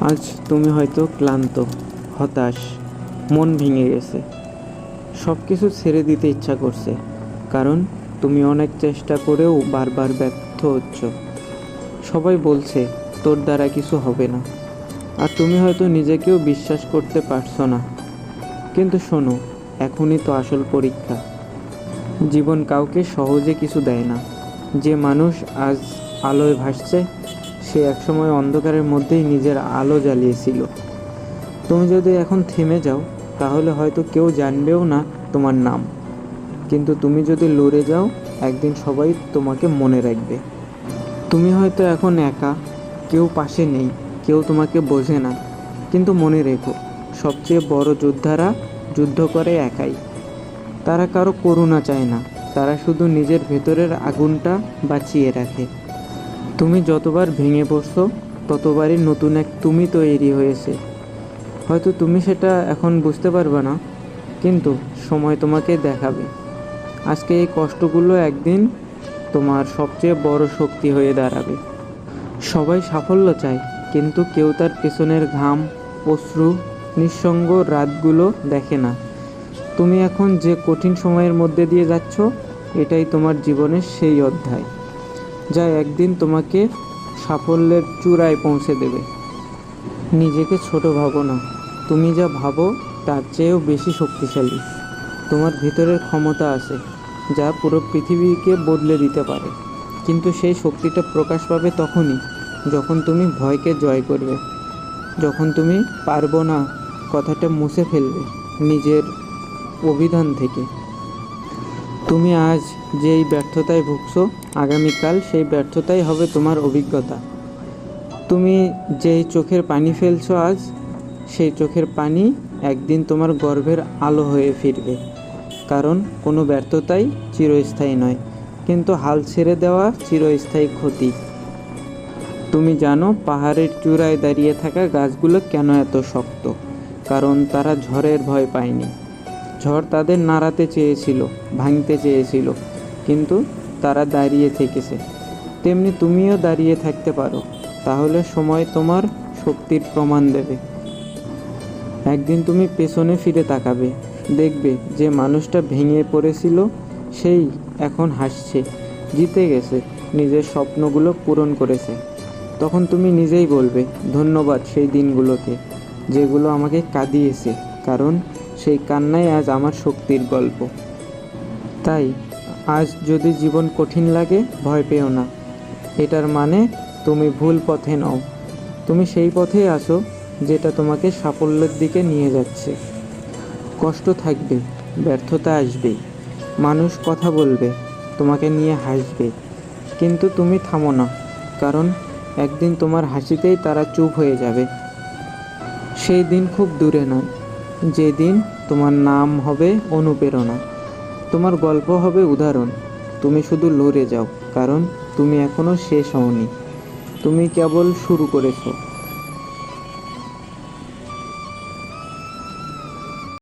আজ তুমি হয়তো ক্লান্ত, হতাশ, মন ভেঙে গেছে। সব কিছু ছেড়ে দিতে ইচ্ছা করছে, কারণ তুমি অনেক চেষ্টা করেও বারবার ব্যর্থ হচ্ছ। সবাই বলছে, তোর দ্বারা কিছু হবে না। আর তুমি হয়তো নিজেকেও বিশ্বাস করতে পারছ না। কিন্তু শোনো, এখনই তো আসল পরীক্ষা। জীবন কাউকে সহজে কিছু দেয় না। যে মানুষ আজ আলোয় ভাসছে সে একসময় অন্ধকারের মধ্যেই নিজের আলো জ্বালিয়েছিল। তুমি যদি এখন থেমে যাও, তাহলে হয়তো কেউ জানবেও না তোমার নাম। কিন্তু তুমি যদি লড়ে যাও, একদিন সবাই তোমাকে মনে রাখবে। তুমি হয়তো এখন একা, কেউ পাশে নেই, কেউ তোমাকে বোঝে না। কিন্তু মনে রেখো, সবচেয়ে বড় যোদ্ধারা যুদ্ধ করে একাই। তারা কারও করুণা চায় না, তারা শুধু নিজের ভেতরের আগুনটা বাঁচিয়ে রাখে। তুমি যতবার ভেঙে পড়ছো, ততবারই নতুন এক তুমি তৈরি হয়েছে। হয়তো তুমি সেটা এখন বুঝতে পারবে না, কিন্তু সময় তোমাকে দেখাবে। আজকে এই কষ্টগুলো একদিন তোমার সবচেয়ে বড় শক্তি হয়ে দাঁড়াবে। সবাই সাফল্য চায়, কিন্তু কেউ তার পেছনের ঘাম, অশ্রু, নিঃসঙ্গ রাতগুলো দেখে না। তুমি এখন যে কঠিন সময়ের মধ্যে দিয়ে যাচ্ছ, এটাই তোমার জীবনের সেই অধ্যায়। যা একদিন তোমাকে সাফল্যের চূড়ায় পৌঁছে দেবে। নিজেকে ছোট ভাবো না। তুমি যা ভাবো, তার চেয়েও বেশি শক্তিশালী। তোমার ভিতরের ক্ষমতা আছে, যা পুরো পৃথিবীকে বদলে দিতে পারে। কিন্তু সেই শক্তিটা প্রকাশ পাবে তখনই, যখন তুমি ভয়কে জয় করবে। যখন তুমি পারব না কথাটা মুছে ফেলবে নিজের অভিধান থেকে। তুমি আজ যেই ব্যর্থতায় ভুগছো, আগামীকাল সেই ব্যর্থতাই হবে তোমার অভিজ্ঞতা। তুমি যেই চোখের পানি ফেলছো আজ, সেই চোখের পানি একদিন তোমার গর্ভের আলো হয়ে ফিরবে। কারণ কোনো ব্যর্থতাই চিরস্থায়ী নয়, কিন্তু হাল ছেড়ে দেওয়া চিরস্থায়ী ক্ষতি। তুমি জানো পাহাড়ের চূড়ায় দাঁড়িয়ে থাকা গাছগুলো কেন এত শক্ত? কারণ তারা ঝড়ের ভয় পায়নি। ঝড় তাদের নাড়াতে চেয়েছিল, ভাঙতে চেয়েছিল, কিন্তু তারা দাঁড়িয়ে থেকেছে। তেমনি তুমিও দাঁড়িয়ে থাকতে পারো, তাহলে সময় তোমার শক্তির প্রমাণ দেবে। একদিন তুমি পেছনে ফিরে তাকাবে, দেখবে যে মানুষটা ভেঙে পড়েছিল, সেই এখন হাসছে, জিতে গেছে, নিজের স্বপ্নগুলো পূরণ করেছে। তখন তুমি নিজেই বলবে, ধন্যবাদ সেই দিনগুলোকে যেগুলো আমাকে কাঁদিয়েছে, কারণ সেই কান্নাই আজ আমার শক্তির গল্প। তাই, আজ যদি জীবন কঠিন লাগে, ভয় পেও না। এটার মানে তুমি ভুল পথে নও। তুমি সেই পথেই আসো, যেটা তোমাকে সাফল্যের দিকে নিয়ে যাচ্ছে। কষ্ট থাকবে, ব্যর্থতা আসবে। মানুষ কথা বলবে, তোমাকে নিয়ে হাসবে। কিন্তু তুমি থামো না, কারণ একদিন তোমার হাসিতেই তারা চুপ হয়ে যাবে। সেই দিন খুব দূরে নয়। যেদিন তোমার নাম হবে অনুপ্রেরণা, তোমার গল্প হবে উদাহরণ। তুমি শুধু লড়ে যাও, কারণ তুমি এখনও শেষ হওনি। তুমি কেবল শুরু করেছ।